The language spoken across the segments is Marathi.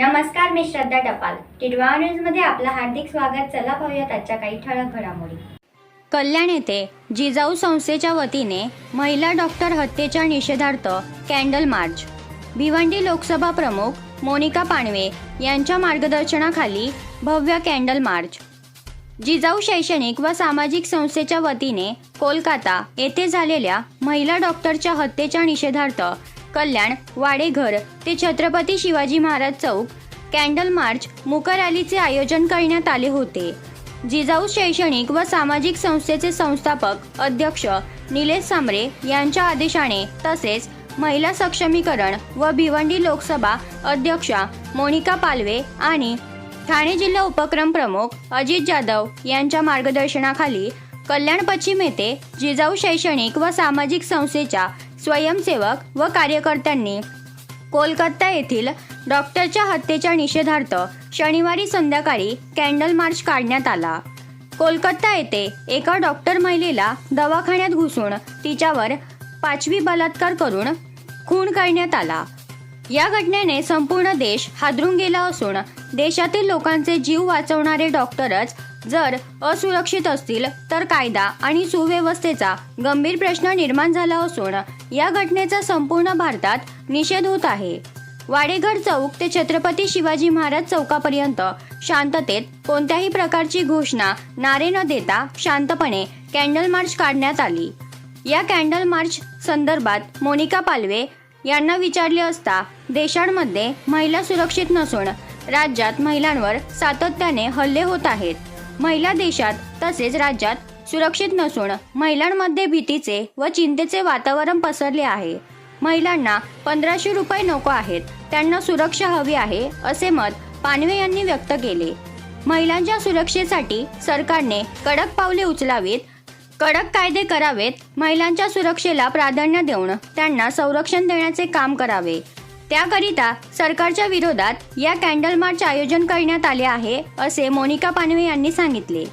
मी श्रद्धा टपाल. टिडवा न्यूजमध्ये आपलं हार्दिक स्वागत. चला पाहूयात आजच्या काही ठळक घडामोडी. कल्याण येथे जिजाऊ संस्थेच्या वतीने महिला डॉक्टर हत्येच्या निषेधार्थ कॅन्डल मार्च. भिवंडी लोकसभा प्रमुख मोनिका पाणवे यांच्या मार्गदर्शनाखाली भव्य कॅन्डल मार्च. जिजाऊ शैक्षणिक व सामाजिक संस्थेच्या वतीने कोलकाता येथे झालेल्या महिला डॉक्टरच्या हत्येच्या निषेधार्थ कल्याण वाडेघर ते छत्रपती शिवाजी महाराज चौक कॅन्डल मार्च मुकर रॅलीचे आयोजन करण्यात आले होते. जिजाऊ शैक्षणिक व सामाजिक संस्थेचे संस्थापक अध्यक्ष निलेश सांबरे यांच्या आदेशाने तसेच महिला सक्षमीकरण व भिवंडी लोकसभा अध्यक्षा मोनिका पालवे आणि ठाणे जिल्हा उपक्रम प्रमुख अजित जाधव यांच्या मार्गदर्शनाखाली कल्याण पश्चिम येथे जिजाऊ शैक्षणिक व सामाजिक संस्थेच्या स्वयंसेवक व कार्यकर्त्यांनी कोलकाता येथील डॉक्टरच्या हत्येच्या निषेधार्थ शनिवारी संध्याकाळी कॅन्डल मार्च काढण्यात आला. कोलकाता येथे एका डॉक्टर महिलेला दवाखान्यात घुसून तिच्यावर पाचवी बलात्कार करून खून करण्यात आला. या घटनेने संपूर्ण देश हादरून गेला असून देशातील लोकांचे जीव वाचवणारे डॉक्टरच जर असुरक्षित असतील तर कायदा आणि सुव्यवस्थेचा गंभीर प्रश्न निर्माण झाला असून या घटनेचा संपूर्ण भारतात निषेध होत आहे. वाडेघर चौक ते छत्रपती शिवाजी महाराज चौकापर्यंत शांततेत कोणत्याही प्रकारची घोषणा नारे न देता शांतपणे कॅन्डल मार्च काढण्यात आली. या कॅन्डल मार्च संदर्भात मोनिका पालवे यांना विचारले असता देशांमध्ये महिला सुरक्षित नसून राज्यात महिलांवर सातत्याने हल्ले होत आहेत. महिला देशात तसेच राज्यात सुरक्षित नसून महिलांमध्ये भीतीचे व चिंतेचे वातावरण पसरले आहे. महिलांना पंधराशे रुपये नको आहेत. त्यांना सुरक्षा हवी आहे असे मत पानवे यांनी व्यक्त केले. महिलांच्या सुरक्षेसाठी सरकारने कडक पावले उचलावीत कडक कायदे करावेत महिलांच्या सुरक्षेला प्राधान्य देऊन त्यांना संरक्षण देण्याचे काम करावे. त्याकरिता सरकारच्या विरोधात या कॅन्डल मार्च आयोजन करण्यात आले आहे असे मोनिका पानवे यांनी सांगितले.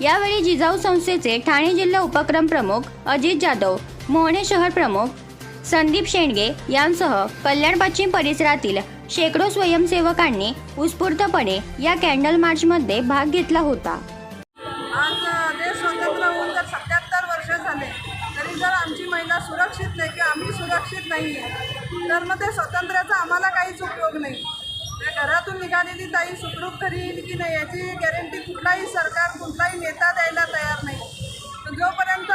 यावेळी जिजाऊ संस्थेचे ठाणे जिल्हा उपक्रम प्रमुख अजित जाधव मोहने शहर प्रमुख संदीप शेंडगे यांसह कल्याण पश्चिम परिसरातील शेकडो स्वयंसेवकांनी उत्स्फूर्तपणे या कॅन्डल मार्चमध्ये भाग घेतला होता. सुरक्षित नाही आहे. तर मग ते स्वातंत्र्याचा आम्हाला काहीच उपयोग नाही. त्या घरातून निघालेली ताई सुखरूप घरी येईल की नाही याची गॅरंटी कुठलाही सरकार कुठलाही नेता द्यायला तयार नाही. जोपर्यंत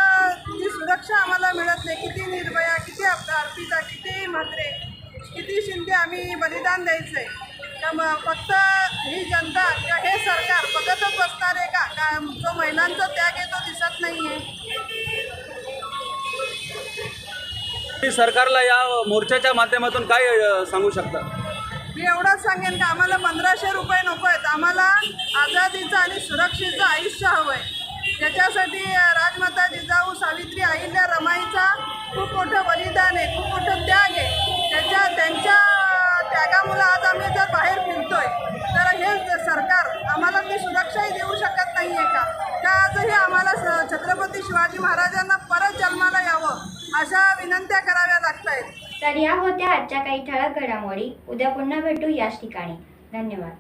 ती सुरक्षा आम्हाला मिळत नाही किती निर्भया किती आप- अर्पिता किती म्हात्रे किती शिंदे आम्ही बलिदान द्यायचं आहे त्यामुळं फक्त ही जनता किंवा हे सरकार बघतच बसणार आहे का का जो महिलांचा त्याग आहे तो दिसत नाही आहे तुम्ही सरकारला या मोर्चाच्या माध्यमातून काय सांगू शकता? मी एवढंच सांगेन की आम्हाला पंधराशे रुपये नको आहेत. आम्हाला आझादीचं आणि सुरक्षेचं आयुष्य हवं आहे त्याच्यासाठी राजमाता जिजाऊ सावित्री अहिल्या रमाईचा खूप मोठं अशा विनंत्या कराव्या लागत आहेत तर या होत्या आजच्या काही ठळक घडामोडी. उद्या पुन्हा भेटू याच ठिकाणी. धन्यवाद.